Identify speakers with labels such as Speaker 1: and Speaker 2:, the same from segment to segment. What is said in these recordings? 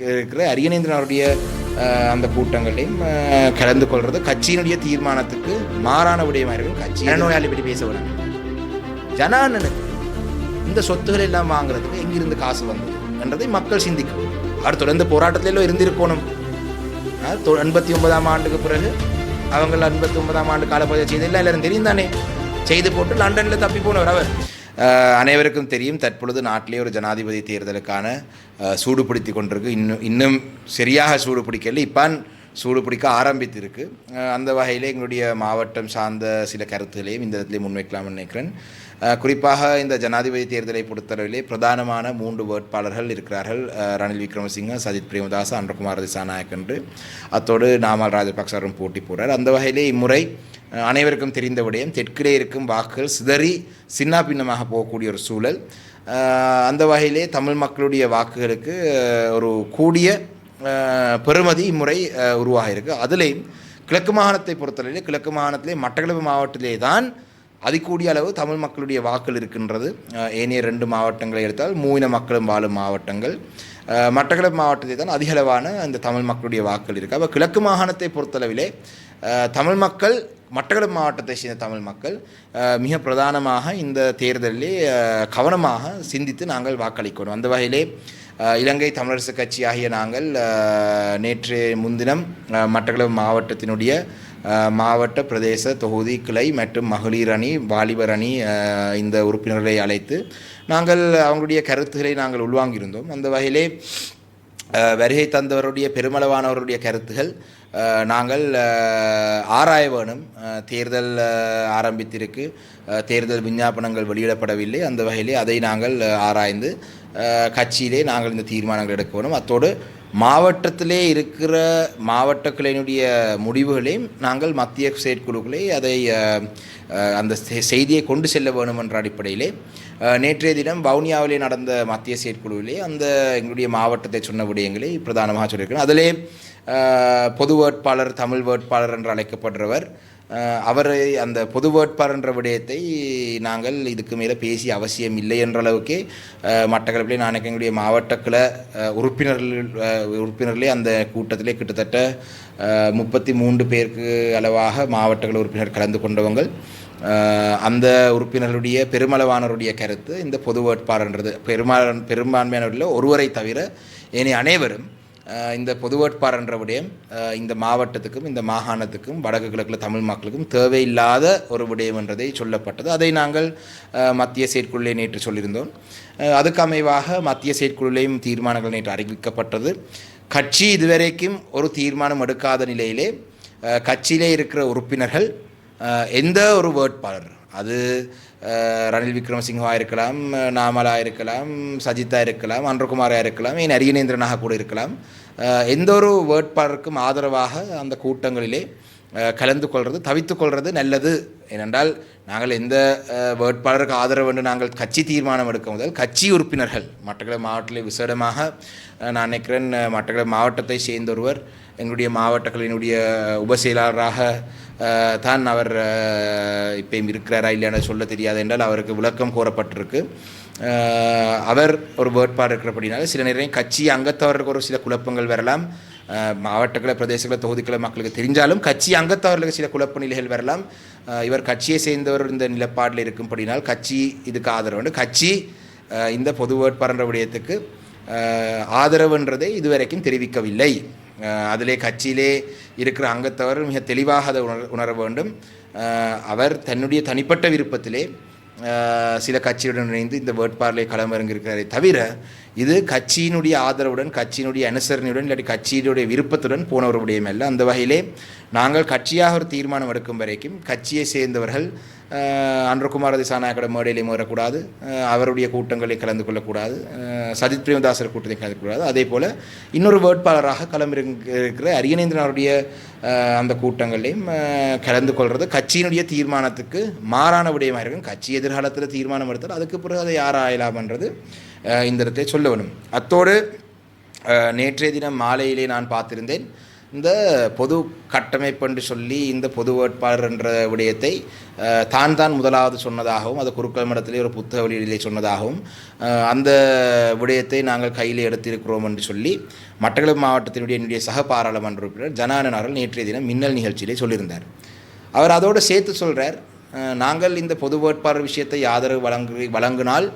Speaker 1: இருக்கிற அரியணேந்திரன் அந்த கூட்டங்களையும் கலந்து கொள்வது கட்சியினுடைய தீர்மானத்துக்கு மாறான விடயமாக இருக்கும் கட்சி நோயாளி பற்றி பேச விடாங்க ஜனானனுக்கு இந்த சொத்துக்கள் எல்லாம் வாங்குறதுக்கு எங்கிருந்து காசு வந்தது என்றதை மக்கள் சிந்திக்கும். அவர் தொடர்ந்து போராட்டத்திலோ இருந்திருக்கணும். எண்பத்தி ஒன்பதாம் ஆண்டுக்கு பிறகு அவங்க எண்பத்தி ஒன்பதாம் ஆண்டு காலப்பகுதியை செய்தெல்லாம் எல்லாரும் தெரியும் தானே? செய்து போட்டு லண்டனில் தப்பி போனவர் அவர். அனைவருக்கும் தெரியும் தற்பொழுது நாட்டிலே ஒரு ஜனாதிபதி தேர்தலுக்கான சூடு பிடித்து கொண்டிருக்கு. இன்னும் இன்னும் சரியாக சூடு பிடிக்கல இப்பான் சூடு பிடிக்க ஆரம்பித்திருக்கு அந்த வகையில் எங்களுடைய மாவட்டம் சார்ந்த சில கருத்துகளையும் இந்த இடத்துல முன்வைக்கலாம்னு நினைக்கிறேன். குறிப்பாக இந்த ஜனாதிபதி தேர்தலை பொறுத்தளவிலே பிரதானமான மூன்று வேட்பாளர்கள் இருக்கிறார்கள். ரணில் விக்ரமசிங்க சஜித் பிரேமதாஸ் அன்றகுமார் திசாநாயக் என்று. அத்தோடு நாமல் ராஜபக்சரும் போட்டி போடுறார். அந்த வகையிலே இம்முறை அனைவருக்கும் தெரிந்த விடயம் தெற்கிலே இருக்கும் வாக்குகள் சிதறி சின்னாபின்னமாக போகக்கூடிய ஒரு சூழல். அந்த வகையிலே தமிழ் மக்களுடைய வாக்குகளுக்கு ஒரு கூடிய பெறுமதி இம்முறை உருவாகியிருக்கு. அதுலேயும் கிழக்கு மாகாணத்தை பொறுத்தவரையிலே கிழக்கு மாகாணத்திலே மட்டக்களப்பு மாவட்டத்திலே தான் அதிகூடிய அளவு தமிழ் மக்களுடைய வாக்கள் இருக்கின்றது. ஏனைய ரெண்டு மாவட்டங்களை எடுத்தால் மூவின மக்களும் வாழும் மாவட்டங்கள். மட்டக்களப்பு மாவட்டத்தில் தான் அதிகளவான அந்த தமிழ் மக்களுடைய வாக்கள் இருக்குது அப்போ கிழக்கு மாகாணத்தை பொறுத்தளவிலே தமிழ் மக்கள் மட்டக்களப்பு மாவட்டத்தை சேர்ந்த தமிழ் மக்கள் மிக பிரதானமாக இந்த தேர்தலிலே கவனமாக சிந்தித்து நாங்கள் வாக்களிக்கணும். அந்த வகையிலே இலங்கை தமிழரசு கட்சி ஆகிய நாங்கள் நேற்று முன்தினம் மட்டக்களவு மட்டக்களப்பு மாவட்டத்தினுடைய மாவட்ட பிரதேச தொகுதி கிளை மற்றும் மகளிர் அணி வாலிபர் அணி இந்த உறுப்பினர்களை அழைத்து நாங்கள் அவங்களுடைய கருத்துக்களை நாங்கள் உள்வாங்கியிருந்தோம். அந்த வகையிலே வருகை தந்தவருடைய பெருமளவானவருடைய கருத்துகள் நாங்கள் ஆராய வேணும். தேர்தல் ஆரம்பித்திருக்கு. தேர்தல் விஞ்ஞாபனங்கள் வெளியிடப்படவில்லை. அந்த வகையிலே அதை நாங்கள் ஆராய்ந்து கட்சியிலே நாங்கள் இந்த தீர்மானங்கள் எடுக்க வேணும் அத்தோடு மாவட்டத்திலே இருக்கிற மாவட்ட கிளையினுடைய முடிவுகளையும் நாங்கள் மத்திய செயற்குழுக்களை அதை அந்த செய்தியை கொண்டு செல்ல வேணும் என்ற அடிப்படையிலே நேற்றைய தினம் வவுனியாவிலே நடந்த மத்திய செயற்குழுவிலே அந்த எங்களுடைய மாவட்டத்தை சொன்ன விடயங்களை பிரதானமாக சொல்லியிருக்கிறோம் அதிலே பொது வேட்பாளர் தமிழ் வேட்பாளர் என்று அழைக்கப்படுறவர் அவரை அந்த பொது வேட்பாளர் என்ற விடயத்தை நாங்கள் இதுக்கு மேலே பேசி அவசியம் இல்லை என்ற அளவுக்கே மட்டக்களப்பிலே நான் எங்களுடைய மாவட்ட கிளை உறுப்பினர்கள் உறுப்பினர்களே அந்த கூட்டத்திலே கிட்டத்தட்ட முப்பத்தி மூன்று பேருக்கு அளவாக மாவட்ட கிளை உறுப்பினர் கலந்து கொண்டவங்கள். அந்த உறுப்பினர்களுடைய பெருமளவானவருடைய கருத்து இந்த பொது வேட்பாளர்ன்றது. பெரும்பாலான பெரும்பான்மையானவர்களில் ஒருவரை தவிர ஏனைய அனைவரும் இந்த பொது வேட்பாளர் என்ற விடயம் இந்த மாவட்டத்துக்கும் இந்த மாகாணத்துக்கும் வடக்கு கிழக்கில் தமிழ் மக்களுக்கும் தேவையில்லாத ஒரு விடயம் என்றதை சொல்லப்பட்டது. அதை நாங்கள் மத்திய செயற்குழுவிலே நேற்று சொல்லியிருந்தோம். அதுக்கு அமைவாக மத்திய செயற்குழுவிலேயும் தீர்மானங்கள் நேற்று அறிவிக்கப்பட்டது. கட்சி இதுவரைக்கும் ஒரு தீர்மானம் எடுக்காத நிலையிலே கட்சியிலே இருக்கிற உறுப்பினர்கள் எந்த ஒரு வேட்பாளர் அது ரணில் விக்ரமசிங்கவா இருக்கலாம் நாமலா இருக்கலாம் சஜித்தா இருக்கலாம் அன்றகுமாரா இருக்கலாம் ஏன் அரியநேந்திரனாக கூட இருக்கலாம். எந்த ஒரு வேட்பாளருக்கும் ஆதரவாக அந்த கூட்டங்களிலே கலந்து கொள்வது தவித்து கொள்வது நல்லது. ஏனென்றால் நாங்கள் எந்த வேட்பாளருக்கு ஆதரவு என்று நாங்கள் கட்சி தீர்மானம் எடுக்க முதல் கட்சி உறுப்பினர்கள் மட்டக்களப்பு மாவட்டத்தில் விசேடமாக நான் நினைக்கிறேன் அஹ், மட்டக்களப்பு மாவட்டத்தை சேர்ந்த ஒருவர் எங்களுடைய மாவட்டங்களினுடைய உபசெயலாளராக தான் அவர் இப்போ இப்பயும் இருக்கிறாரா இல்லையான்னு சொல்ல தெரியாது என்றால் அவருக்கு விளக்கம் கோரப்பட்டிருக்கு. அவர் ஒரு வேட்பாடு இருக்கிறபடினால சில நேரம் கட்சி அங்கத்தவர்களுக்கு ஒரு சில குழப்பங்கள் வரலாம். மாவட்டங்களை பிரதேசங்களை பிரதேசங்கள தொகுதிகள மக்களுக்கு தெரிஞ்சாலும் கட்சி அங்கத்தவர்களுக்கு சில குழப்ப நிலைகள் வரலாம். இவர் கட்சியை சேர்ந்தவர் இந்த நிலப்பாடில் இருக்கும்படினால் கட்சி இதுக்கு ஆதரவு கட்சி இந்த பொது வேட்பாளர் விடயத்துக்கு ஆதரவுன்றதை இதுவரைக்கும் தெரிவிக்கவில்லை. அதிலே கட்சியிலே இருக்கிற அங்கத்தவர் மிக தெளிவாக அதை உணர உணர வேண்டும் அவர் தன்னுடைய தனிப்பட்ட விருப்பத்திலே சில கட்சியுடன் இணைந்து இந்த வேட்பாளரை களமிறங்கியிருக்கிறாரே தவிர இது கட்சியினுடைய ஆதரவுடன் கட்சியினுடைய அனுசரணையுடன் இல்லாட்டி கட்சியினுடைய விருப்பத்துடன் போன ஒரு அந்த வகையிலே நாங்கள் கட்சியாக ஒரு தீர்மானம் எடுக்கும் வரைக்கும் கட்சியை சேர்ந்தவர்கள் அன்றகுமார திசாநாயக்கோட மேடையிலையும் முறக்கூடாது அவருடைய கூட்டங்களில் கலந்து கொள்ளக்கூடாது. சஜித் பிரேமதாசர் கூட்டத்தில் கலந்து கொள்ளக்கூடாது. அதே போல் இன்னொரு வேட்பாளராக களமிறங்கியிருக்கிற அரியநேந்திரன் அவருடைய அந்த கூட்டங்களையும் கலந்து கொள்வது கட்சியினுடைய தீர்மானத்துக்கு மாறான விடயமாக இருக்கும். கட்சி எதிர்காலத்தில் தீர்மானம் எடுத்தால் அதுக்கு பிறகு அதை யார் ஆயலாம்ன்றது இந்த இடத்தை சொல்ல வேணும். அத்தோடு நேற்றைய தினம் மாலையிலே நான் பார்த்திருந்தேன். இந்த பொது கட்டமைப்பு சொல்லி இந்த பொது வேட்பாளர் என்ற விடயத்தை தான் தான் முதலாவது சொன்னதாகவும் அது குறுக்கள் மடத்திலே ஒரு புத்தக வெளியிலே சொன்னதாகவும் அந்த விடயத்தை நாங்கள் கையில் எடுத்திருக்கிறோம் என்று சொல்லி மட்டக்களப்பு மாவட்டத்தினுடைய என்னுடைய சக பாராளுமன்ற உறுப்பினர் ஜனானன் அவர்கள் நேற்றைய தினம் மின்னல் நிகழ்ச்சியிலே சொல்லியிருந்தார். அவர் அதோடு சேர்த்து சொல்கிறார் நாங்கள் இந்த பொது வேட்பாளர் விஷயத்தை ஆதரவு வழங்கு வழங்கினால்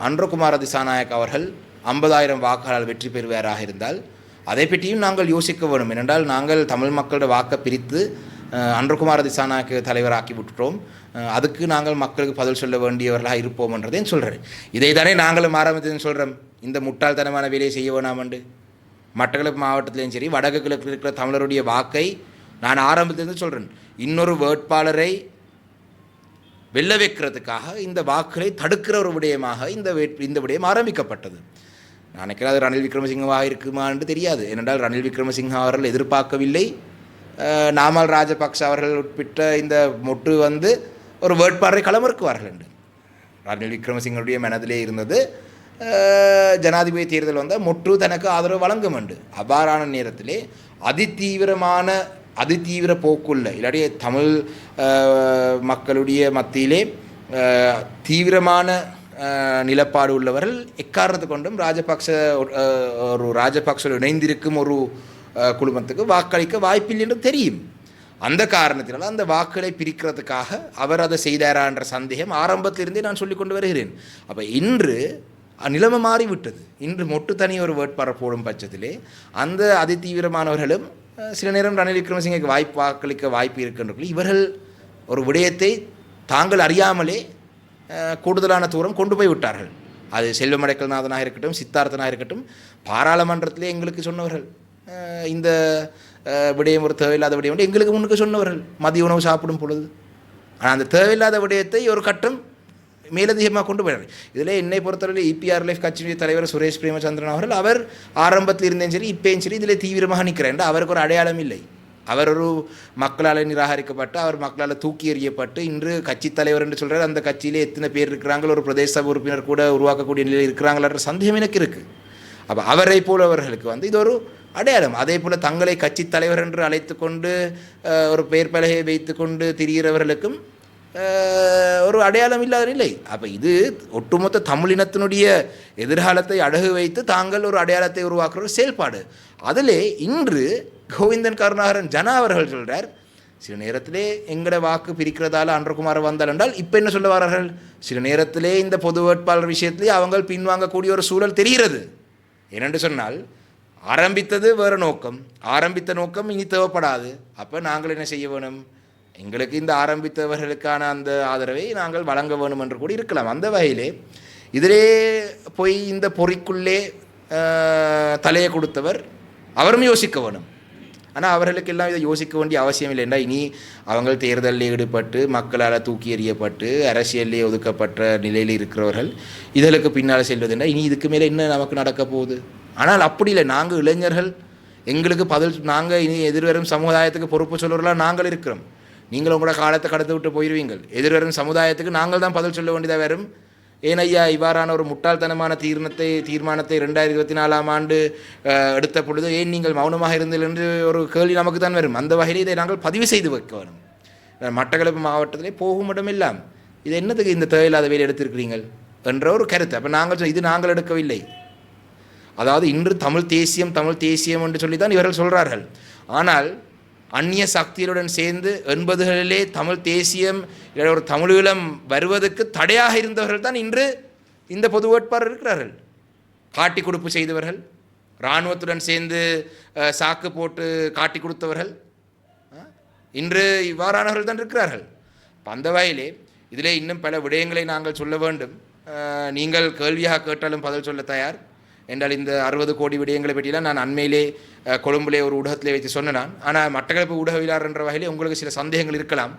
Speaker 1: அன்றகுமார திசாநாயக் அவர்கள் ஐம்பதாயிரம் வாக்காளர் வெற்றி பெறுவாராக இருந்தால் அதை பற்றியும் நாங்கள் யோசிக்க வேண்டும். ஏனென்றால் நாங்கள் தமிழ் மக்களோட வாக்கை பிரித்து அன்றகுமார திசானாக்கு தலைவராக்கி விட்டுட்டோம். அதுக்கு நாங்கள் மக்களுக்கு பதில் சொல்ல வேண்டியவர்களாக இருப்போம் என்றதையும் சொல்கிறேன் இதை தானே நாங்களும் ஆரம்பித்ததுன்னு சொல்கிறோம் இந்த முட்டாள்தனமான வேலையை செய்ய வேணாமண்டு மட்டக்களப்பு மாவட்டத்திலையும் சரி வடக்கு கிழக்கில் இருக்கிற தமிழருடைய வாக்கை நான் ஆரம்பத்திலிருந்து சொல்கிறேன் இன்னொரு வேட்பாளரை வெல்ல வைக்கிறதுக்காக இந்த வாக்குகளை தடுக்கிற ஒரு விடயமாக இந்த வேட் இந்த விடயம் ஆரம்பிக்கப்பட்டது. நான் நினைக்கிறேன் அது ரணில் விக்ரமசிங்கவாக இருக்குமா என்று தெரியாது. ஏனென்றால் ரணில் விக்ரமசிங்கா அவர்கள் எதிர்பார்க்கவில்லை. நாமல் ராஜபக்ஷ அவர்கள் உட்பிட்ட இந்த மொட்டு வந்து ஒரு வேட்பாளரை களமிறக்குவார்கள் என்று. ரணில் விக்ரமசிங்கனுடைய மனதிலே இருந்தது. ஜனாதிபதி தேர்தல் வந்தால் மொட்டு தனக்கு ஆதரவு வழங்கும் என்று. அவ்வாறான நேரத்திலே அதிதீவிரமான அதிதீவிர போக்குள்ள இல்லாட்டி தமிழ் மக்களுடைய மத்தியிலே தீவிரமான நிலப்பாடு உள்ளவர்கள் எக்காரணத்து கொண்டும் ராஜபக்ச ஒரு ராஜபக்ச இணைந்திருக்கும் ஒரு குழுமத்துக்கு வாக்களிக்க வாய்ப்பில்லை என்று தெரியும். அந்த காரணத்தினால் அந்த வாக்குகளை பிரிக்கிறதுக்காக அவர் அதை செய்தாரான்ற சந்தேகம் ஆரம்பத்திலிருந்தே நான் சொல்லிக்கொண்டு வருகிறேன். அப்போ இன்று நிலைமை மாறிவிட்டது. இன்று மொட்டு தனி ஒரு வேட்பாளர் போடும் பட்சத்திலே அந்த அதிதீவிரமானவர்களும் சில நேரம் ரணில் விக்ரமசிங்கக்கு வாய்ப்பு வாக்களிக்க வாய்ப்பு இருக்கின்றவர்கள் இவர்கள் ஒரு விடயத்தை தாங்கள் அறியாமலே கூடுதலான தூரம் கொண்டு போய் விட்டார்கள். அது செல்வமடைக்கல்நாதனாக இருக்கட்டும் சித்தார்த்தனாக இருக்கட்டும் பாராளுமன்றத்திலே எங்களுக்கு சொன்னவர்கள். இந்த விடயம் ஒரு தேவையில்லாத விடயம் எங்களுக்கு முன்னுக்கு சொன்னவர்கள். மதிய உணவு சாப்பிடும் பொழுது. ஆனால் அந்த தேவையில்லாத விடயத்தை ஒரு கட்டம் மேலதிகமாக கொண்டு போயிடுறாரு இதில் என்னை பொறுத்தவரையில் இபிஆர் லைஃப் கட்சியினுடைய தலைவர் சுரேஷ் பிரேமச்சந்திரன் அவர்கள் அவர் ஆரம்பத்தில் இருந்தேன் சரி இப்பயும் சரி இதில் தீவிரமாக நிற்கிறேன் அவருக்கு ஒரு அடையாளம் இல்லை. அவர் ஒரு மக்களால் நிராகரிக்கப்பட்டு அவர் மக்களால் தூக்கி எறியப்பட்டு இன்று கட்சி தலைவர் என்று சொல்கிறார் அந்த கட்சியிலே எத்தனை பேர் இருக்கிறாங்க ஒரு பிரதேச சபை உறுப்பினர் கூட உருவாக்கக்கூடிய நிலையில் இருக்கிறாங்களான்ற சந்தேகம் எனக்கு இருக்குது அப்போ அவரை போலவர்களுக்கு வந்து இது ஒரு அடையாளம். அதே போல் தங்களை கட்சி தலைவர் என்று அழைத்து கொண்டு ஒரு பெயர் பலகையை வைத்து கொண்டு திரிகிறவர்களுக்கும் ஒரு அடையாளம் இல்லாத நிலை. அப்போ இது ஒட்டுமொத்த தமிழினத்தினுடைய எதிர்காலத்தை அடகு வைத்து தாங்கள் ஒரு அடையாளத்தை உருவாக்குற ஒரு செயல்பாடு. அதிலே இன்று கோவிந்தன் கருணாகரன் ஜனா அவர்கள் சொல்கிறார் சில நேரத்திலே எங்கட வாக்கு பிரிக்கிறதால அன்றகுமார் வந்தால் என்றால் இப்போ என்ன சொல்ல வரார்கள்? சில நேரத்திலே இந்த பொது வேட்பாளர் விஷயத்திலே அவங்க பின்வாங்கக்கூடிய ஒரு சூழல் தெரிகிறது. ஏனென்று சொன்னால் ஆரம்பித்தது வேறு நோக்கம். ஆரம்பித்த நோக்கம் இனி தேவைப்படாது. அப்போ நாங்கள் என்ன செய்ய வேணும்? எங்களுக்கு இந்த ஆரம்பித்தவர்களுக்கான அந்த ஆதரவை நாங்கள் வழங்க வேணும் என்று கூட இருக்கலாம். அந்த வகையிலே இதிலே போய் இந்த பொறிக்குள்ளே தலையை கொடுத்தவர் அவரும் யோசிக்க வேணும். ஆனால் அவர்களுக்கு எல்லாம் இதை யோசிக்க வேண்டிய அவசியம் இல்லைண்டா இனி அவங்க தேர்தலில் ஈடுபட்டு மக்களால் தூக்கி எறியப்பட்டு அரசியலிலே ஒதுக்கப்பட்ட நிலையில் இருக்கிறவர்கள் இதற்கு பின்னால் செல்வதுண்டா இனி இதுக்கு மேலே என்ன நமக்கு நடக்க போகுது? ஆனால் அப்படி இல்லை. நாங்கள் இளைஞர்கள் எங்களுக்கு பதில் நாங்கள் இனி எதிர்வரும் சமுதாயத்துக்கு பொறுப்பு சொல்லுறலாம் நாங்கள் இருக்கிறோம். நீங்கள் உங்களோட காலத்தை கடந்து விட்டு போயிடுவீங்கள் எதிர்வரும் சமுதாயத்துக்கு நாங்கள் தான் பதில் சொல்ல வேண்டியதாக வரும். ஏன் ஐயா இவ்வாறான ஒரு முட்டாள்தனமான தீர்ணத்தை தீர்மானத்தை ரெண்டாயிரத்தி இருபத்தி நாலாம் ஆண்டு எடுத்த பொழுது ஏன் நீங்கள் மௌனமாக இருந்தீர்கள்? என்று ஒரு கேள்வி நமக்கு தான் வரும். அந்த வகையில் இதை நாங்கள் பதிவு செய்து வைக்க வேணும் மட்டக்களப்பு மாவட்டத்திலே போகும் இடமெல்லாம் இது என்னத்துக்கு இந்த தேவையில்லாத வேலை எடுத்திருக்கிறீங்கள் என்ற ஒரு கருத்து. அப்போ நாங்கள் இது நாங்கள் எடுக்கவில்லை. அதாவது இன்று தமிழ் தேசியம் தமிழ் தேசியம் என்று சொல்லி தான் இவர்கள் சொல்கிறார்கள் ஆனால் அந்நிய சக்திகளுடன் சேர்ந்து எண்பதுகளிலே தமிழ் தேசியம் ஒரு தமிழீழம் வருவதற்கு தடையாக இருந்தவர்கள் தான் இன்று இந்த பொது வேட்பாளர் இருக்கிறார்கள். காட்டி கொடுப்பு செய்தவர்கள் இராணுவத்துடன் சேர்ந்து சாக்கு போட்டு காட்டி கொடுத்தவர்கள் இன்று இவ்வாறானவர்கள் தான் இருக்கிறார்கள். அந்த வகையிலே இதிலே இன்னும் பல விடயங்களை நாங்கள் சொல்ல வேண்டும். நீங்கள் கேள்வியாக கேட்டாலும் பதில் சொல்ல தயார். என்றால் இந்த அறுபது கோடி விடயங்களை பற்றியெல்லாம் நான் அண்மையிலே அஹ், கொழும்பிலே ஒரு ஊடகத்திலே வைத்து சொன்னேன் நான். ஆனால் மட்டக்களப்பு ஊடகவியலாளர் என்ற வகையிலே உங்களுக்கு சில சந்தேகங்கள் இருக்கலாம்.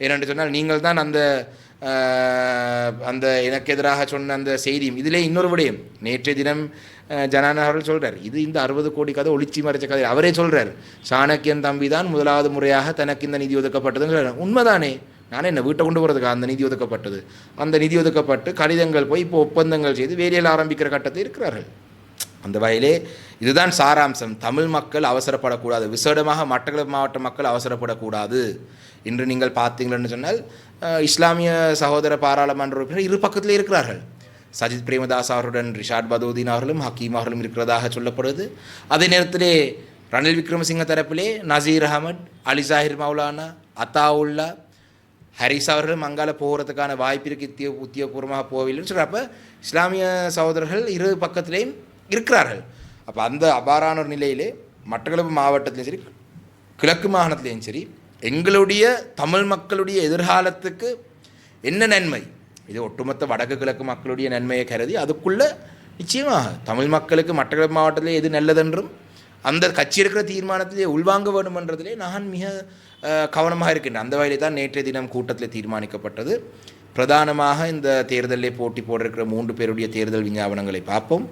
Speaker 1: ஏனென்று சொன்னால் நீங்கள் தான் அந்த அந்த எனக்கு எதிராக சொன்ன அந்த செய்தியும் இதிலே இன்னொரு விடயம். நேற்றைய தினம் அஹ், ஜனான அவர்கள் இது இந்த அறுபது கோடி கதை ஒளிச்சி மறைச்ச கதை. அவரே சொல்கிறார் சாணக்கியன் தம்பி தான் முதலாவது முறையாக தனக்கு இந்த நிதி ஒதுக்கப்பட்டதுன்னு சொல்கிறார் உண்மைதானே? நானே என்ன வீட்டை கொண்டு போகிறதுக்கு அந்த நிதி ஒதுக்கப்பட்டது? அந்த நிதி ஒதுக்கப்பட்டு கடிதங்கள் போய் இப்போ ஒப்பந்தங்கள் செய்து வேலையில் ஆரம்பிக்கிற கட்டத்தில் இருக்கிறார்கள். அந்த வகையிலே இதுதான் சாராம்சம். தமிழ் மக்கள் அவசரப்படக்கூடாது. விசேடமாக மட்டக்களப்பு மாவட்ட மக்கள் அவசரப்படக்கூடாது. இன்று நீங்கள் பார்த்தீங்களன்னு சொன்னால் இஸ்லாமிய சகோதர பாராளுமன்ற உறுப்பினர் இரு பக்கத்திலே இருக்கிறார்கள். சஜித் பிரேமதாஸ் அவருடன் ரிஷாட் பதூதீன் அவர்களும் ஹக்கீம் அவர்களும் இருக்கிறதாக சொல்லப்படுது. அதே நேரத்திலே ரணில் விக்ரமசிங்க தரப்பிலே நசீர் அகமட் அலி ஜாஹிர் மௌலானா அத்தாவுல்லா ஹரிஸ் அவர்கள் அங்கால போகிறதுக்கான வாய்ப்பிற்கு இருக்கு உத்தியோகபூர்வமாக போகவில்லைன்னு சொல்கிறப்ப இஸ்லாமிய சகோதரர்கள் இரு பக்கத்திலேயும் இருக்கிறார்கள். அப்போ அந்த அபாரான ஒரு நிலையிலே மட்டக்களப்பு மாவட்டத்திலையும் சரி கிழக்கு மாகாணத்திலையும் சரி எங்களுடைய தமிழ் மக்களுடைய எதிர்காலத்துக்கு என்ன நன்மை? இது ஒட்டுமொத்த வடக்கு கிழக்கு மக்களுடைய நன்மையை கருதி அதுக்குள்ளே நிச்சயமாக தமிழ் மக்களுக்கு மட்டக்களப்பு மாவட்டத்திலே எது நல்லதென்றும் அந்த கட்சி இருக்கிற தீர்மானத்திலே உள்வாங்க வேண்டுமென்றதிலே நான் மிக கவனமாக இருக்கின்றேன். அந்த வகையிலே தான் நேற்றைய தினம் கூட்டத்தில் தீர்மானிக்கப்பட்டது. பிரதானமாக இந்த தேர்தலில் போட்டி போட்டிருக்கிற மூன்று பேருடைய தேர்தல் விஞ்ஞாபனங்களை பார்ப்போம்.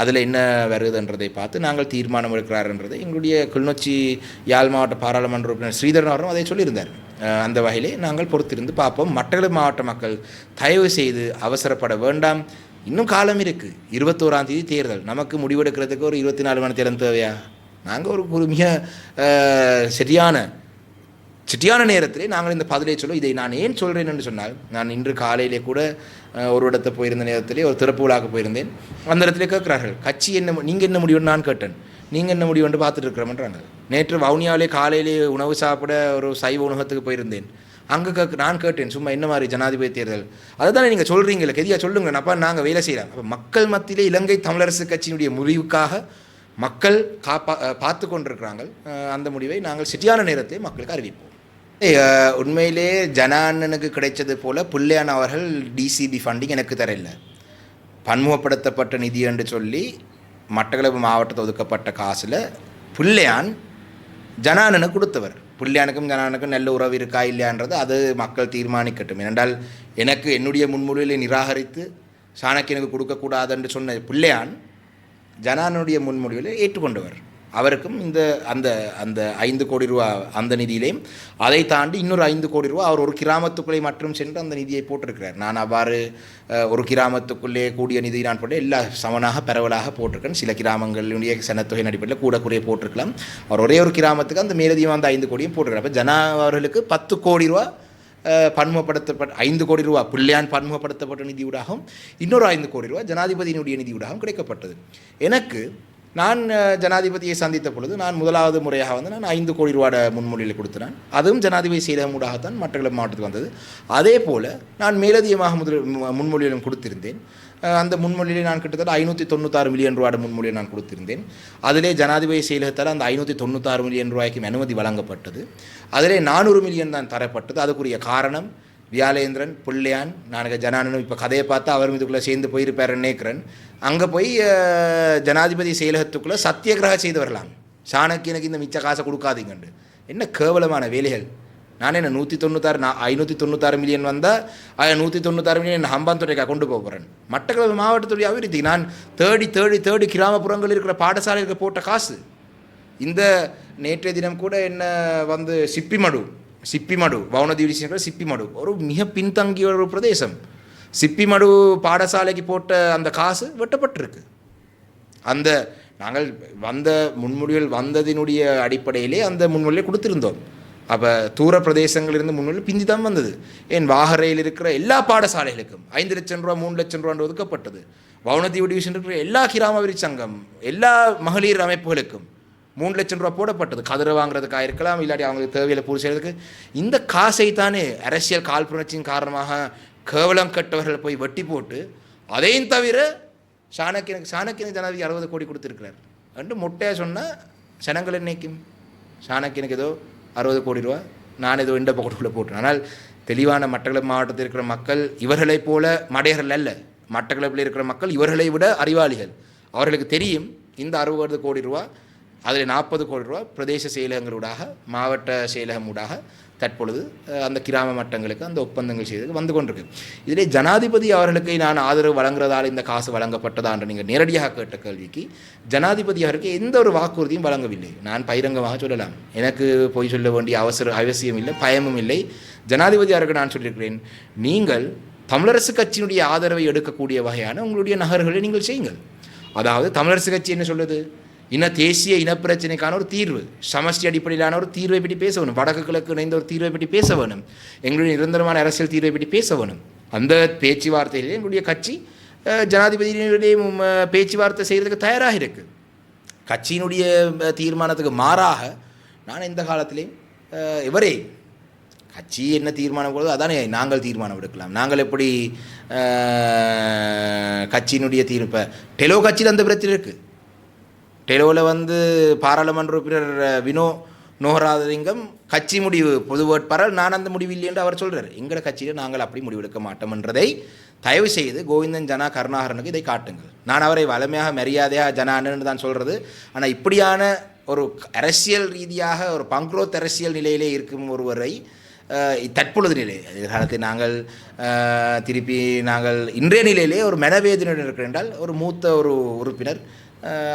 Speaker 1: அதில் என்ன வருதுன்றதை பார்த்து நாங்கள் தீர்மானம் எடுக்கிறார்ன்றதை எங்களுடைய கிளிநொச்சி யாழ் மாவட்ட பாராளுமன்ற உறுப்பினர் ஸ்ரீதரன் அவரும் அதை சொல்லியிருந்தார். அந்த வகையிலே நாங்கள் பொறுத்திருந்து பார்ப்போம். மற்ற மாவட்ட மக்கள் தயவு செய்து அவசரப்பட வேண்டாம். இன்னும் காலம் இருக்குது இருபத்தோராம் தேதி தேர்தல். நமக்கு முடிவெடுக்கிறதுக்கு ஒரு இருபத்தி நாலு மணி தேர்தல் தேவையா? நாங்கள் ஒரு ஒரு மிக சரியான சிட்டியான நேரத்திலே நாங்கள் இந்த பதிலை சொல்ல இதை நான் ஏன் சொல்கிறேன் என்று சொன்னால் நான் இன்று காலையிலே கூட ஒரு இடத்தை போயிருந்த நேரத்திலே ஒரு திறப்பு விழாக்கு போயிருந்தேன். அந்த இடத்துல கேட்குறார்கள் கட்சி என்ன நீங்கள் என்ன முடிவுன்னு நான் கேட்டேன். நீங்கள் என்ன முடிவுன்னு பார்த்துட்டு இருக்கிறோம்ன்றாங்க நேற்று வவுனியாவிலே காலையிலே உணவு சாப்பிட ஒரு சைவ உணவகத்துக்கு போயிருந்தேன். அங்கே கேட்க நான் கேட்டேன் சும்மா என்ன மாதிரி ஜனாதிபதி தேர்தல்? அதுதானே நீங்கள் சொல்கிறீங்களே கெதியாக சொல்லுங்க. அப்பா நாங்கள் வேலை செய்யலாம். அப்போ மக்கள் மத்தியிலே இலங்கை தமிழரசு கட்சியினுடைய முடிவுக்காக மக்கள் காப்பா பார்த்து கொண்டிருக்கிறாங்க அந்த முடிவை நாங்கள் சிட்டியான நேரத்தை மக்களுக்கு அறிவிப்போம். உண்மையிலே ஜனானனுக்கு கிடைச்சது போல புள்ளையான் அவர்கள் டிசிபி ஃபண்டிங் எனக்கு தரல. பன்முகப்படுத்தப்பட்ட நிதி என்று சொல்லி மட்டக்களப்பு மாவட்டத்தில் ஒதுக்கப்பட்ட காசில் புள்ளையான் ஜனானனுக்கு கொடுத்தவர். புள்ளியானுக்கும் ஜனானுக்கும் நல்ல உறவு இருக்கா இல்லையான்றது அது மக்கள் தீர்மானிக்கட்டும். ஏனென்றால் எனக்கு என்னுடைய முன்மொழிகளை நிராகரித்து சாணக்கியனுக்கு கொடுக்கக்கூடாது என்று சொன்ன பிள்ளையான் ஜனானுடைய முன்மொழிகளை ஏற்றுக்கொண்டவர். அவருக்கும் இந்த அந்த அந்த ஐந்து கோடி ரூபா அந்த நிதியிலையும் அதை தாண்டி இன்னொரு ஐந்து கோடி ரூபா அவர் ஒரு கிராமத்துக்குள்ளே மட்டும் சென்று அந்த நிதியை போட்டிருக்கிறார். நான் அவ்வாறு ஒரு கிராமத்துக்குள்ளே கூடிய நிதி நான் போட்டு எல்லா சமனாக பரவலாக போட்டிருக்கேன். சில கிராமங்களுடைய சனத்தொகை அடிப்படையில் கூட குறைய போட்டிருக்கலாம். அவர் ஒரே ஒரு கிராமத்துக்கு அந்த மேலதிகமாக அந்த ஐந்து கோடியும் போட்டிருக்கிறார். அப்போ ஜனா அவர்களுக்கு பத்து கோடி ரூபா பன்முகப்படுத்தப்பட்ட ஐந்து கோடி ரூபா பிள்ளையான் பன்முகப்படுத்தப்பட்ட நிதியூடாகவும் இன்னொரு ஐந்து கோடி ரூபா ஜனாதிபதியினுடைய நிதியூடாகவும் கிடைக்கப்பட்டது. எனக்கு நான் ஜனாதிபதியை சந்தித்த பொழுது நான் முதலாவது முறையாக வந்து நான் ஐந்து கோடி ரூபாட முன்மொழியில் கொடுத்தேன். அதுவும் ஜனாதிபதி செயலகமூடாகத்தான் மட்டக்களப்பு மாவட்டத்துக்கு வந்தது. அதே போல் நான் மேலதிகமாக முதல் முன்மொழியிலும் கொடுத்திருந்தேன். அந்த முன்மொழியிலே நான் கிட்டத்தட்ட ஐநூற்றி தொண்ணூத்தாறு மில்லியன் ரூபாட முன்மொழியை நான் கொடுத்திருந்தேன். அதிலே ஜனாதிபதி செயலகத்தால் அந்த ஐநூற்றி தொண்ணூத்தாறு மில்லியன் ரூபாய்க்கு அனுமதி வழங்கப்பட்டது. அதிலே நானூறு மில்லியன் தான் தரப்பட்டது. அதுக்குரிய காரணம் வியாலேந்திரன் புள்ளையான் நான் ஜனானனும் இப்போ கதையை பார்த்தா அவரும் இதுக்குள்ளே சேர்ந்து போயிருப்பார் நினைக்கிறேன். அங்கே போய் ஜனாதிபதி செயலகத்துக்குள்ளே சத்தியகிரக செய்து வரலாம் சாணக்கியனுக்கு இந்த மிச்ச காசை கொடுக்காதீங்கண்டு. என்ன கேவலமான வேலைகள். நான் என்ன நூற்றி தொண்ணூத்தாறு நான் ஐநூற்றி தொண்ணூத்தாறு மில்லியன் வந்தால் நூற்றி தொண்ணூத்தாறு மில்லியன் ஹம்பாந்தோட்டைக்கா கொண்டு போக போகிறேன் மட்டக்களப்பு மாவட்டத்துடைய அபிவிருத்தி நான் தேடி தேடி தேடி கிராமப்புறங்களில் இருக்கிற பாடசாலைகளுக்கு போட்ட காசு. இந்த நேற்றைய தினம் கூட என்ன வந்து சிப்பிமடு சிப்பிமடு வவுனதீவி சிப்பிமடு. ஒரு மிக பின்தங்கிய ஒரு பிரதேசம். சிப்பிமடு பாடசாலைக்கு போட்ட அந்த காசு வெட்டப்பட்டிருக்கு. அந்த நாங்கள் வந்த முன்மொழிகள் வந்ததினுடைய அடிப்படையிலே அந்த முன்மொழியை கொடுத்திருந்தோம். அப்போ தூர பிரதேசங்களிலிருந்து முன்மொழி பிந்தி தான் வந்தது. ஏன் வாகரையில் இருக்கிற எல்லா பாடசாலைகளுக்கும் ஐந்து லட்சம் ரூபா மூணு லட்சம் ரூபான்னு ஒதுக்கப்பட்டது. வவுனதீவு டிவிஷன் இருக்கிற எல்லா கிராமவரி சங்கம் எல்லா மகளிர் அமைப்புகளுக்கும் மூணு லட்சம் ரூபா போடப்பட்டது. கதிரை வாங்குறதுக்காக இருக்கலாம் இல்லாட்டி அவங்களுக்கு தேவையில்லை பூர்த்தி செய்கிறதுக்கு இந்த காசை தானே அரசியல் காழ்ப்புணர்ச்சியின் காரணமாக கேவலம் கட்டவர்கள் போய் வெட்டி போட்டு அதையும் தவிர சாணக்கியனுக்கு சாணக்கியனுக்கு ஜனாதிபதி அறுபது கோடி கொடுத்துருக்கிறார். ரெண்டு மொட்டையாக சொன்னால் சனங்கள் என்னைக்கும் சாணக்கியனுக்கு ஏதோ அறுபது கோடி ரூபா நான் ஏதோ இந்த பக்கத்துக்குள்ளே போட்டேன். ஆனால் தெளிவான மட்டக்களப்பு மாவட்டத்தில் இருக்கிற மக்கள் இவர்களைப் போல மடையர்கள் அல்ல. மட்டக்களப்பில் இருக்கிற மக்கள் இவர்களை விட அறிவாளிகள். அவர்களுக்கு தெரியும் இந்த அறுபது கோடி ரூபா அதில் நாற்பது கோடி ரூபா பிரதேச செயலகங்களூடாக மாவட்ட செயலகம் ஊடாக தற்பொழுது அந்த கிராம மட்டங்களுக்கு அந்த ஒப்பந்தங்கள் செய்து வந்து கொண்டிருக்கு. இதிலே ஜனாதிபதி அவர்களுக்கு நான் ஆதரவு வழங்குறதால் இந்த காசு வழங்கப்பட்டதா என்று நீங்கள் நேரடியாக கேட்ட கேள்விக்கு ஜனாதிபதி அவருக்கு எந்த ஒரு வாக்குறுதியும் வழங்கவில்லை. நான் பகிரங்கமாக சொல்லலாம். எனக்கு போய் சொல்ல வேண்டிய அவசர அவசியம் இல்லை பயமும் இல்லை. ஜனாதிபதி அவருக்கு நான் சொல்லியிருக்கிறேன் நீங்கள் தமிழரசு கட்சியினுடைய ஆதரவை எடுக்கக்கூடிய வகையான உங்களுடைய நகர்களை நீங்கள் செய்யுங்கள். அதாவது தமிழரசு கட்சி என்ன சொல்லுது? இன தேசிய இனப்பிரச்சனைக்கான ஒரு தீர்வு. சமஷ்டி அடிப்படையிலான ஒரு தீர்வை பற்றி பேச வேணும். வடக்கு கிழக்கு இணைந்த ஒரு தீர்வை பற்றி பேச வேணும். எங்களுடைய நிரந்தரமான அரசியல் தீர்வை பற்றி பேச வேணும். அந்த பேச்சுவார்த்தையிலே எங்களுடைய கட்சி ஜனாதிபதியினுடைய பேச்சுவார்த்தை செய்கிறதுக்கு தயாராக இருக்குது கட்சியினுடைய தீர்மானத்துக்கு மாறாக நான் இந்த காலத்திலையும் இவரே எவரே கட்சி என்ன தீர்மானம் போடுதோ அதானே நாங்கள் தீர்மானம் எடுக்கலாம். நாங்கள் எப்படி கட்சியினுடைய தீர்ப்பு டெலோ கட்சியில் அந்த பிரச்சனை இருக்குது டெலோவில் வந்து பாராளுமன்ற உறுப்பினர் வினோ நோகராதலிங்கம் கட்சி முடிவு பொது வேட்பாளர் நான் அந்த முடிவு இல்லை என்று அவர் சொல்கிறார் எங்களோட கட்சியில் நாங்கள் அப்படி முடிவெடுக்க மாட்டோம் என்றதை தயவு செய்து கோவிந்தன் ஜனா கருணாகரனுக்கு இதை காட்டுங்கள். நான் அவரை வலிமையாக மரியாதையாக ஜனா தான் சொல்கிறது ஆனால் இப்படியான ஒரு அரசியல் ரீதியாக ஒரு பங்குரோத் அரசியல் நிலையிலே இருக்கும் ஒருவரை தற்பொழுது நிலை எதிர்காலத்தில் நாங்கள் திருப்பி நாங்கள் இன்றைய நிலையிலே ஒரு மனவேதனையுடன் இருக்கிற என்றால் ஒரு மூத்த ஒரு உறுப்பினர்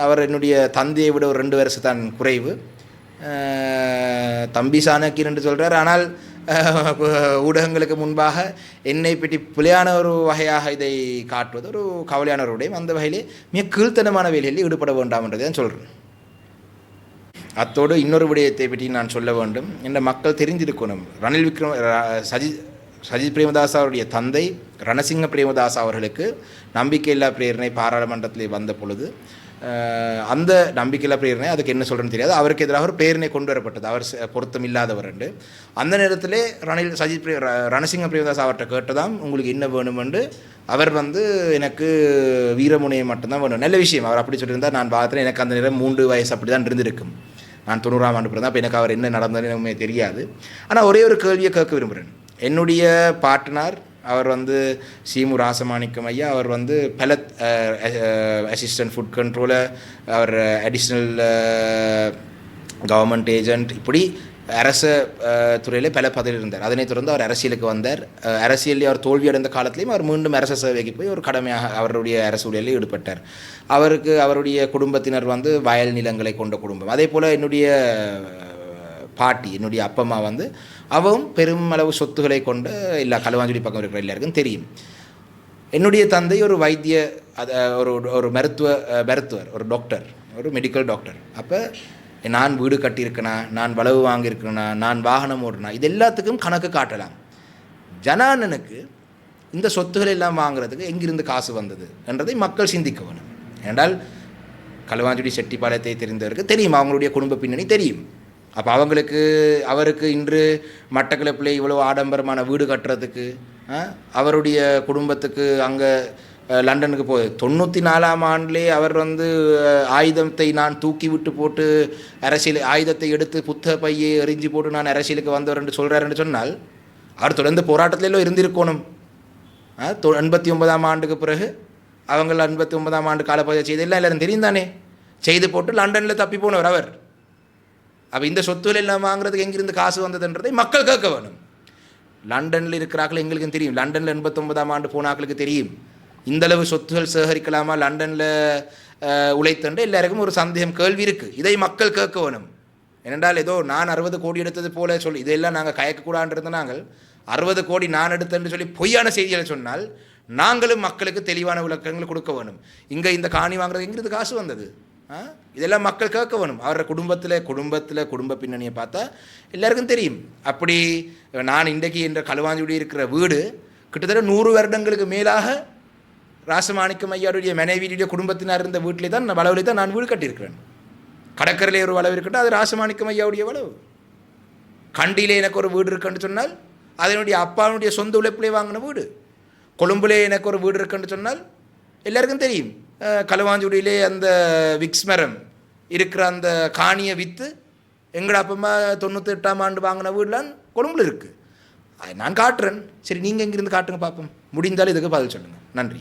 Speaker 1: அவர் என்னுடைய தந்தையை விட ஒரு ரெண்டு வருஷம் தான் குறைவு. தம்பி சாணக்கியன் என்று சொல்கிறார் ஆனால் ஊடகங்களுக்கு முன்பாக என்னை பற்றி புலியான ஒரு வகையாக இதை காட்டுவது ஒரு கவலையான ஒரு விடயம். அந்த வகையிலே மிக கீழ்த்தனமான வேலையில் ஈடுபட வேண்டாம் என்றதை நான் சொல்கிறேன் அத்தோடு இன்னொரு விடயத்தை பற்றி நான் சொல்ல வேண்டும். என்ற மக்கள் தெரிந்திருக்கணும். ரணில் விக்ரம் சஜி சஜித் சஜித் பிரேமதாஸ் அவருடைய தந்தை ரணசிங்க பிரேமதாஸ் அவர்களுக்கு நம்பிக்கையில்லா பிரேரணை பாராளுமன்றத்தில் வந்த பொழுது அந்த நம்பிக்கையில் பிரேரணை அதுக்கு என்ன சொல்கிறேன்னு தெரியாது. அவருக்கு எதிராக ஒரு பிரேரணை கொண்டு வரப்பட்டது. அவர் பொருத்தம் இல்லாதவர் என்று அந்த நேரத்தில் ரணில் சஜித் பிரிய ரணசிங்க பிரேமதாஸ் அவர்கிட்ட கேட்டதாம் உங்களுக்கு என்ன வேணுமென்று? அவர் வந்து எனக்கு வீரமுனையை மட்டும்தான் வேணும். நல்ல விஷயம். அவர் அப்படி சொல்லியிருந்தால் நான் பார்த்தேன் எனக்கு அந்த நேரம் மூன்று வயசு அப்படி தான் இருந்திருக்கும். நான் தொண்ணூறாம் ஆண்டு பிறந்தேன். அப்போ எனக்கு அவர் என்ன நடந்ததுன்னு எனக்குமே தெரியாது. ஆனால் ஒரே ஒரு கேள்வியை கேட்க விரும்புகிறேன். என்னுடைய பாட்டனார் அவர் வந்து சீமு ராசமாணிக்கம் ஐயா அவர் வந்து பல அசிஸ்டன்ட் ஃபுட் கண்ட்ரோலர் அவர் அடிஷ்னல் கவர்மெண்ட் ஏஜென்ட் இப்படி அரச துறையிலே பல பதவியில் இருந்தார். அதனைத் தொடர்ந்து அவர் அரசியலுக்கு வந்தார். அரசியலில் அவர் தோல்வியடைந்த காலத்திலையும் அவர் மீண்டும் அரச சேவைக்கு போய் ஒரு கடமையாக அவருடைய அரசு ஊழியலில் ஈடுபட்டார். அவருக்கு அவருடைய குடும்பத்தினர் வந்து வயல் நிலங்களை கொண்ட குடும்பம். அதே போல் என்னுடைய பாட்டி என்னுடைய அப்பா அம்மா வந்து அவவும் பெருமளவு சொத்துக்களை கொண்ட எல்லா களுவாஞ்சுடி பக்கம் இருக்கிற எல்லாருக்கும் தெரியும். என்னுடைய தந்தை ஒரு வைத்திய அத ஒரு ஒரு மருத்துவ மருத்துவர் ஒரு டாக்டர் ஒரு மெடிக்கல் டாக்டர் அப்போ நான் வீடு கட்டியிருக்கேனா நான் வளவு வாங்கியிருக்கேனா நான் வாகனம் ஓடுனா இது எல்லாத்துக்கும் கணக்கு காட்டலாம். ஜனானனுக்கு இந்த சொத்துக்கள் எல்லாம் வாங்குறதுக்கு எங்கிருந்து காசு வந்தது என்றதை மக்கள் சிந்திக்க வேணும் ஏனென்றால் களுவாஞ்சுடி செட்டிப்பாளையத்தை தெரிந்தவருக்கு தெரியும் அவங்களுடைய குடும்ப பின்னணி தெரியும். அப்போ அவங்களுக்கு அவருக்கு இன்று மட்டக்களப்பில் இவ்வளோ ஆடம்பரமான வீடு கட்டுறதுக்கு ஆ, அவருடைய குடும்பத்துக்கு அங்கே லண்டனுக்கு போய் தொண்ணூற்றி நாலாம் ஆண்டுலேயே அவர் வந்து ஆயுதத்தை நான் தூக்கி விட்டு போட்டு அரசியல் ஆயுதத்தை எடுத்து புத்த பையை எரிஞ்சு போட்டு நான் அரசியலுக்கு வந்தவர் என்று சொல்கிறாருன்னு சொன்னால் அவர் தொடர்ந்து போராட்டத்திலோ இருந்திருக்கணும். ஆ, தொ- எண்பத்தி ஒன்பதாம் ஆண்டுக்கு பிறகு அவங்க எண்பத்தி ஒன்பதாம் ஆண்டு காலப்பகுதியை செய்தெல்லாம் எல்லாரும் தெரியும் தானே? செய்து போட்டு லண்டனில் தப்பி போனவர் அவர். அப்போ இந்த சொத்துகள் எல்லாம் வாங்குறதுக்கு எங்கிருந்து காசு வந்ததுன்றதை மக்கள் கேட்க வேணும் லண்டனில் இருக்கிறாக்கள் எங்களுக்கும் தெரியும். லண்டனில் எண்பத்தொன்பதாம் ஆண்டு போனாக்களுக்கு தெரியும். இந்தளவு சொத்துகள் சேகரிக்கலாமா? லண்டனில் உழைத்தண்டு எல்லாருக்கும் ஒரு சந்தேகம் கேள்வி இருக்குது இதை மக்கள் கேட்க வேணும் ஏனென்றால் ஏதோ நான் அறுபது கோடி எடுத்தது போல சொல்லி இதெல்லாம் நாங்கள் கயக்கக்கூடாதுன்றது நாங்கள். அறுபது கோடி நான் எடுத்தேன்னு சொல்லி பொய்யான செய்திகளை சொன்னால் நாங்களும் மக்களுக்கு தெளிவான விளக்கங்கள் கொடுக்க வேணும் இங்கே இந்த காணி வாங்குறது எங்கிருந்து காசு வந்தது? இதெல்லாம் மக்கள் கேட்க வேணும். அவரோட குடும்பத்தில் குடும்பத்தில் குடும்ப பின்னணியை பார்த்தா எல்லாருக்கும் தெரியும். அப்படி நான் இன்றைக்கு என்ற களுவாஞ்சுடி இருக்கிற வீடு கிட்டத்தட்ட நூறு வருடங்களுக்கு மேலாக ராசமாணிக்கம் ஐயாருடைய மனைவியுடைய குடும்பத்தினார் இருந்த வீட்டிலே தான் வளவிலே தான் நான் வீடு கட்டியிருக்கிறேன். கடற்கரையிலே ஒரு வளவு இருக்கட்டும் அது ராசமாணிக்கம் ஐயாவுடைய வளவு. கண்டியிலே எனக்கு ஒரு வீடு இருக்குன்னு சொன்னால் அதனுடைய அப்பாவுடைய சொந்த உழைப்பிலே வாங்கின வீடு. கொழும்புலே எனக்கு ஒரு வீடு இருக்குன்னு சொன்னால் எல்லாருக்கும் தெரியும். களுவாஞ்சுடியிலே அந்த விக்ஸ் மரம் இருக்கிற அந்த காணியை விற்று எங்கட அப்பமா தொண்ணூற்றி எட்டாம் ஆண்டு வாங்கின வீடுலாம் கொழும்புல இருக்குது நான் காட்டுறேன். சரி நீங்கள் இங்கேருந்து காட்டுங்க பார்ப்போம் முடிந்தாலும் இதுக்கு பதில் சொல்லுங்கள் நன்றி.